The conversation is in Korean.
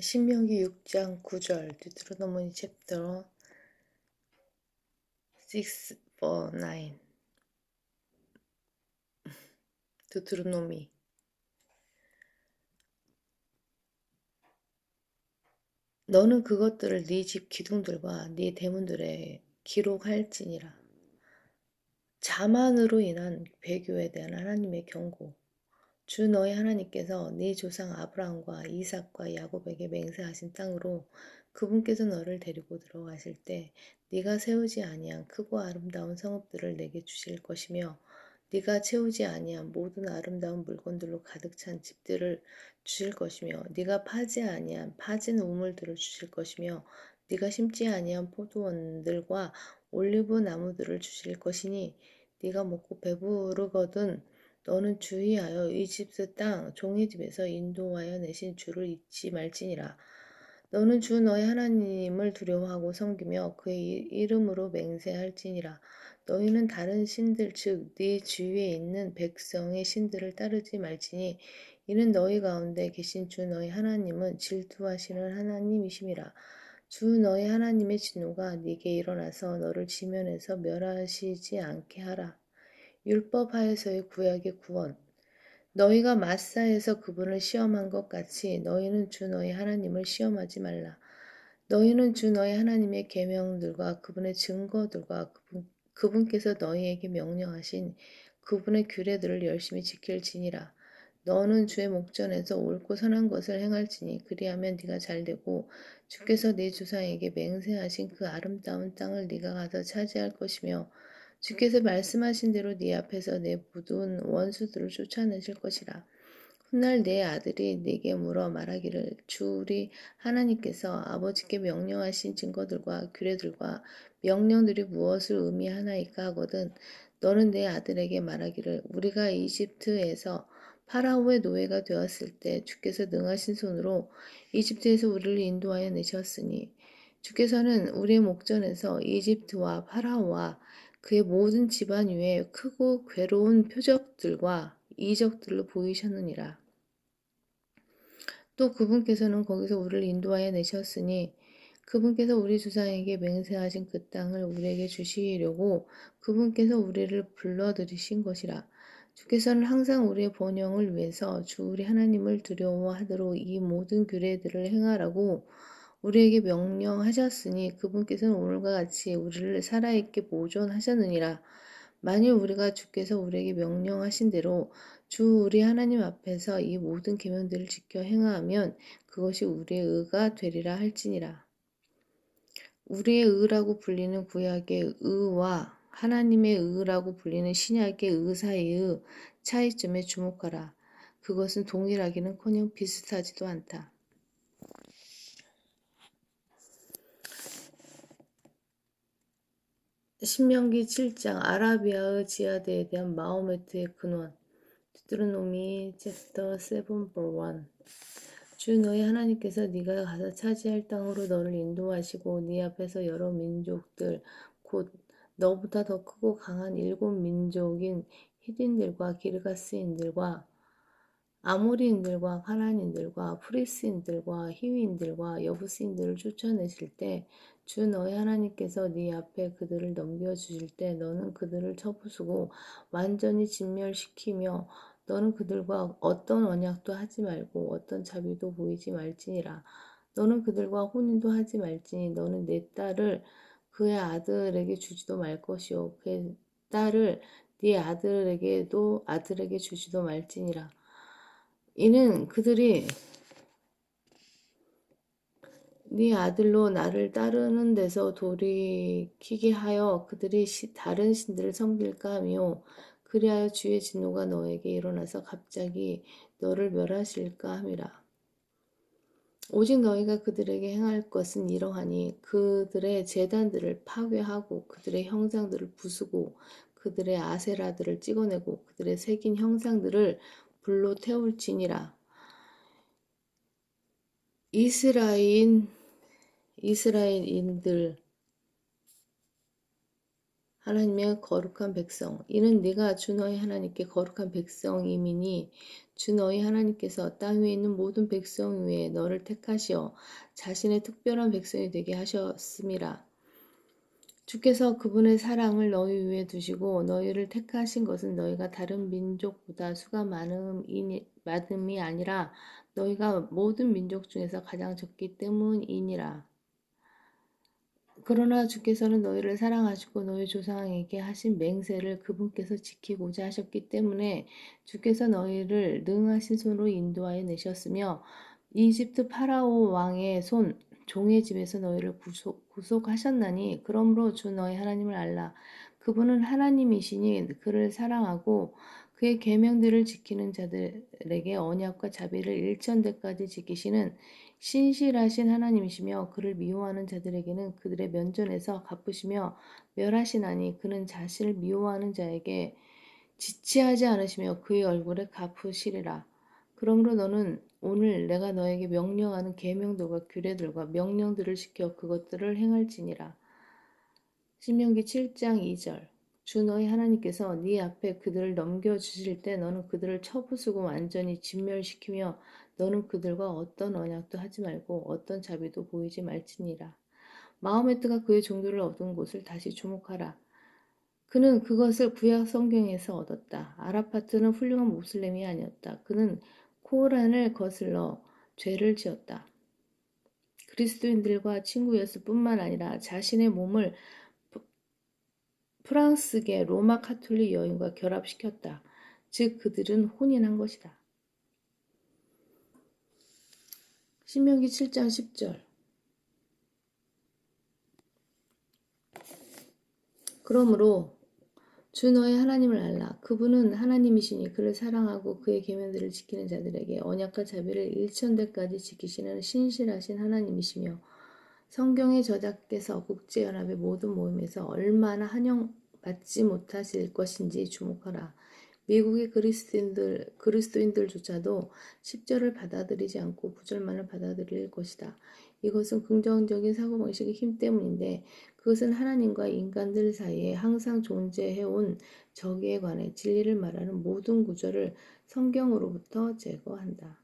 신명기 6장 9절 디트로노미 챕터 6 4 9 디트로노미. 너는 그것들을 네 집 기둥들과 네 대문들에 기록할지니라. 자만으로 인한 배교에 대한 하나님의 경고 주 너의 하나님께서 네 조상 아브라함과 이삭과 야곱에게 맹세하신 땅으로 그분께서 너를 데리고 들어가실 때 네가 세우지 아니한 크고 아름다운 성읍들을 내게 주실 것이며 네가 채우지 아니한 모든 아름다운 물건들로 가득 찬 집들을 주실 것이며 네가 파지 아니한 파진 우물들을 주실 것이며 네가 심지 아니한 포도원들과 올리브 나무들을 주실 것이니 네가 먹고 배부르거든 너는 주의하여 이집트 땅 종의 집에서 인도하여 내신 주를 잊지 말지니라. 너는 주 너의 하나님을 두려워하고 섬기며 그의 이름으로 맹세할지니라. 너희는 다른 신들 즉 네 주위에 있는 백성의 신들을 따르지 말지니 이는 너희 가운데 계신 주 너희 하나님은 질투하시는 하나님이심이라. 주 너희 하나님의 진노가 네게 일어나서 너를 지면에서 멸하시지 않게 하라. 율법 하에서의 구약의 구원 너희가 마사에서 그분을 시험한 것 같이 너희는 주 너희 하나님을 시험하지 말라. 너희는 주 너희 하나님의 계명들과 그분의 증거들과 그분, 그분께서 너희에게 명령하신 그분의 규례들을 열심히 지킬지니라. 너는 주의 목전에서 옳고 선한 것을 행할지니 그리하면 네가 잘되고 주께서 네 조상에게 맹세하신 그 아름다운 땅을 네가 가서 차지할 것이며 주께서 말씀하신 대로 네 앞에서 내 모든 원수들을 쫓아내실 것이라. 훗날 내 아들이 네게 물어 말하기를 주 우리 하나님께서 아버지께 명령하신 증거들과 규례들과 명령들이 무엇을 의미하나이까 하거든 너는 내 아들에게 말하기를 우리가 이집트에서 파라오의 노예가 되었을 때 주께서 능하신 손으로 이집트에서 우리를 인도하여 내셨으니 주께서는 우리의 목전에서 이집트와 파라오와 그의 모든 집안 위에 크고 괴로운 표적들과 이적들로 보이셨느니라. 또 그분께서는 거기서 우리를 인도하여 내셨으니 그분께서 우리 주상에게 맹세하신 그 땅을 우리에게 주시려고 그분께서 우리를 불러 들이신 것이라. 주께서는 항상 우리의 번영을 위해서 주 우리 하나님을 두려워하도록 이 모든 규례들을 행하라고 우리에게 명령하셨으니 그분께서는 오늘과 같이 우리를 살아있게 보존하셨느니라. 만일 우리가 주께서 우리에게 명령하신 대로 주 우리 하나님 앞에서 이 모든 계명들을 지켜 행하면 그것이 우리의 의가 되리라 할지니라. 우리의 의라고 불리는 구약의 의와 하나님의 의라고 불리는 신약의 의 사이의 차이점에 주목하라. 그것은 동일하기는커녕 비슷하지도 않다. 신명기 7장 아라비아의 지하대에 대한 마호메트의 근원 드트로노미 챕터 7 1. 주 너희 하나님께서 네가 가서 차지할 땅으로 너를 인도하시고 네 앞에서 여러 민족들 곧 너보다 더 크고 강한 일곱 민족인 히딘들과 기르가스인들과 아모리인들과 카나인들과 프리스인들과 히위인들과 여부스인들을 쫓아내실 때 주 너희 하나님께서 네 앞에 그들을 넘겨주실 때 너는 그들을 쳐부수고 완전히 진멸시키며 너는 그들과 어떤 언약도 하지 말고 어떤 자비도 보이지 말지니라. 너는 그들과 혼인도 하지 말지니 너는 내 딸을 그의 아들에게 주지도 말 것이요. 그의 딸을 네 아들에게도 아들에게 주지도 말지니라 이는 그들이 네 아들로 나를 따르는 데서 돌이키게 하여 그들이 다른 신들을 섬길까 하며 그리하여 주의 진노가 너에게 일어나서 갑자기 너를 멸하실까 함이라. 오직 너희가 그들에게 행할 것은 이러하니 그들의 재단들을 파괴하고 그들의 형상들을 부수고 그들의 아세라들을 찍어내고 그들의 새긴 형상들을 불로 태울지니라. 이스라엘 이스라엘인들 하나님의 거룩한 백성 이는 네가 주 너희 하나님께 거룩한 백성이미니 주 너희 하나님께서 땅 위에 있는 모든 백성 위에 너를 택하시어 자신의 특별한 백성이 되게 하셨음이라 주께서 그분의 사랑을 너희 위에 두시고 너희를 택하신 것은 너희가 다른 민족보다 수가 많음이, 많음이 아니라 너희가 모든 민족 중에서 가장 적기 때문이니라. 그러나 주께서는 너희를 사랑하시고 너희 조상에게 하신 맹세를 그분께서 지키고자 하셨기 때문에 주께서 너희를 능하신 손으로 인도하여 내셨으며 이집트 파라오 왕의 손 종의 집에서 너희를 구속, 구속하셨나니 그러므로 주 너희 하나님을 알라 그분은 하나님이시니 그를 사랑하고 그의 계명들을 지키는 자들에게 언약과 자비를 일천대까지 지키시는 신실하신 하나님이시며 그를 미워하는 자들에게는 그들의 면전에서 갚으시며 멸하시나니 그는 자신을 미워하는 자에게 지체하지 않으시며 그의 얼굴에 갚으시리라. 그러므로 너는 오늘 내가 너에게 명령하는 계명들과 규례들과 명령들을 지켜 그것들을 행할지니라. 신명기 7장 2절 주 너희 하나님께서 네 앞에 그들을 넘겨 주실 때 너는 그들을 쳐부수고 완전히 진멸시키며 너는 그들과 어떤 언약도 하지 말고 어떤 자비도 보이지 말지니라. 마음의 뜨가 그의 종교를 얻은 곳을 다시 주목하라. 그는 그것을 구약 성경에서 얻었다. 아라파트는 훌륭한 모슬렘이 아니었다. 그는 코란을 거슬러 죄를 지었다. 그리스도인들과 친구였을 뿐만 아니라 자신의 몸을 프랑스계 로마 카톨릭 여인과 결합시켰다. 즉 그들은 혼인한 것이다. 신명기 7장 10절 그러므로 주 너의 하나님을 알라. 그분은 하나님이시니 그를 사랑하고 그의 계명들을 지키는 자들에게 언약과 자비를 일천대까지 지키시는 신실하신 하나님이시며 성경의 저자께서 국제연합의 모든 모임에서 얼마나 환영받지 못하실 것인지 주목하라. 미국의 그리스도인들, 그리스도인들조차도 10절을 받아들이지 않고 9절만을 받아들일 것이다. 이것은 긍정적인 사고방식의 힘 때문인데 그것은 하나님과 인간들 사이에 항상 존재해온 적에 관해 진리를 말하는 모든 구절을 성경으로부터 제거한다.